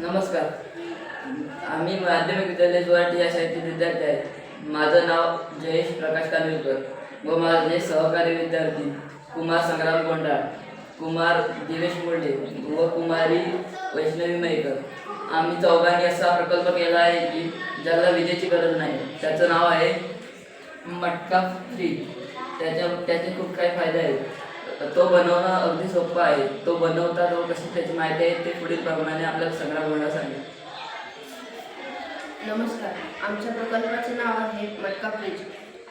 नमस्कार. आम्ही माध्यमिक विद्यालय जुवाटी या शाळेतील विद्यार्थी आहेत. माझं नाव जयेश प्रकाश कानविलकर व माझे सहकारी विद्यार्थी कुमार संग्राम गोंडाळ कुमार दिनेश मोल्डे व कुमारी वैष्णवी मयेकर. आम्ही चौघांनी असा प्रकल्प केला आहे की ज्याला विजेची गरज नाही. त्याचं नाव आहे मटका फ्री. त्याच्या त्याचे खूप काही फायदे आहेत. तो बनवणं अगदी सोपं आहे. तो बनवतात व कशी त्याची माहिती आहे ते पुढील प्रमाणे आपल्याला संग्रह बोलणं सांगेल. नमस्कार. आमच्या प्रकल्पाचे नाव आहे मटका फ्रीज.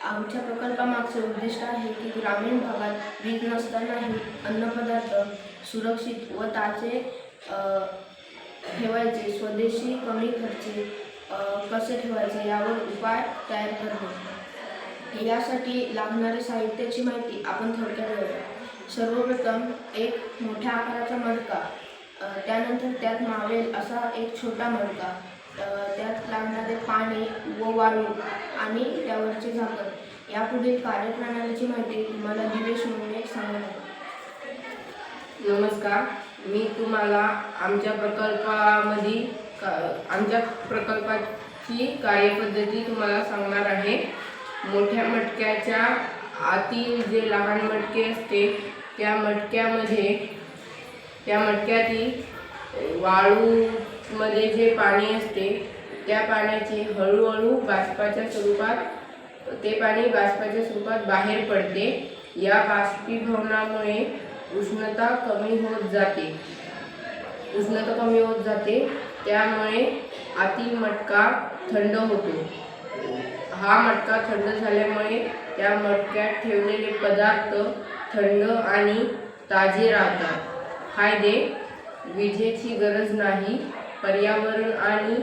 आमच्या प्रकल्पामागचे उद्दिष्ट आहे की ग्रामीण भागात वीज नसतानाही अन्नपदार्थ सुरक्षित व ताजे ठेवायचे स्वदेशी कमी खर्चे कसे ठेवायचे यावर उपाय तयार करणे यासाठी लागणारे साहित्याची माहिती आपण थोडक्यात घेऊया सर्वप्रथम एक मोठ्या आकाराचा मडका त्यानंतर त्यात मावेल असा एक छोटा मडका त्यात लागणारे पाणी व वाळू आणि त्यावरचे झाकण. यापुढील कार्यप्रणालीची माहिती तुम्हाला दिवेश मुंडे सांगणार नमस्कार. मी तुम्हाला आमच्या प्रकल्पामध्ये का आमच्या प्रकल्पाची कार्यपद्धती तुम्हाला सांगणार आहे. मोठ्या मटक्याच्या आतील जे लहान मटके असते त्या मटक्यामध्ये त्या मटक्यातील वाळूमध्ये जे पाणी असते त्या पाण्याचे हळूहळू बाष्पाच्या स्वरूपात ते पाणी बाष्पाच्या स्वरूपात बाहेर पडते. या बाष्पीभवनामुळे उष्णता कमी होत जाते. उष्णता कमी होत जाते. त्यामुळे आतील मटका थंड होतो. हा मटका थंड झाल्यामुळे त्या मटक्यात ठेवलेले पदार्थ थंड आणि ताजे राहतात. फायदे? विजेची गरज नाही. पर्यावरण आणि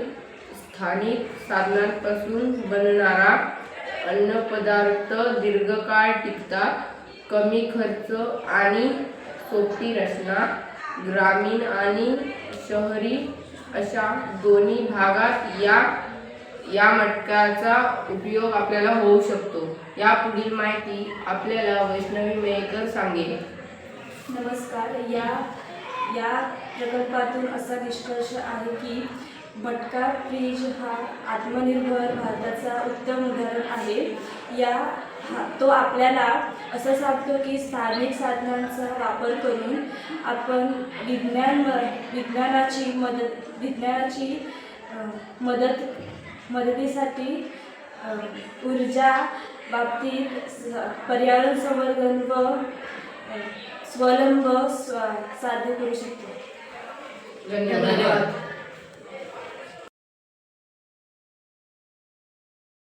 स्थानिक साधनांपासून बनणारा अन्नपदार्थ दीर्घकाळ टिकतात. कमी खर्च आणि सोपी रचना. ग्रामीण आणि शहरी अशा दोन्ही भागात या या मटक्याचा उपयोग आपल्याला होऊ शकतो. या पुढील माहिती आपल्याला वैष्णवी मेकर सांगेल. नमस्कार. या या प्रकल्पातून असा निष्कर्ष आहे की मटका फ्रीज हा आत्मनिर्भर भारताचा उत्तम उदाहरण आहे. या हा तो आपल्याला असं सांगतो की स्थानिक साधनांचा वापर करून आपण विज्ञान विज्ञानाची मदत विज्ञानाची मदत मदतीसाठी ऊर्जा बाबतीत पर्यावरण संवर्धन व स्वलंब स्व साध्य करू शकतो. धन्यवाद.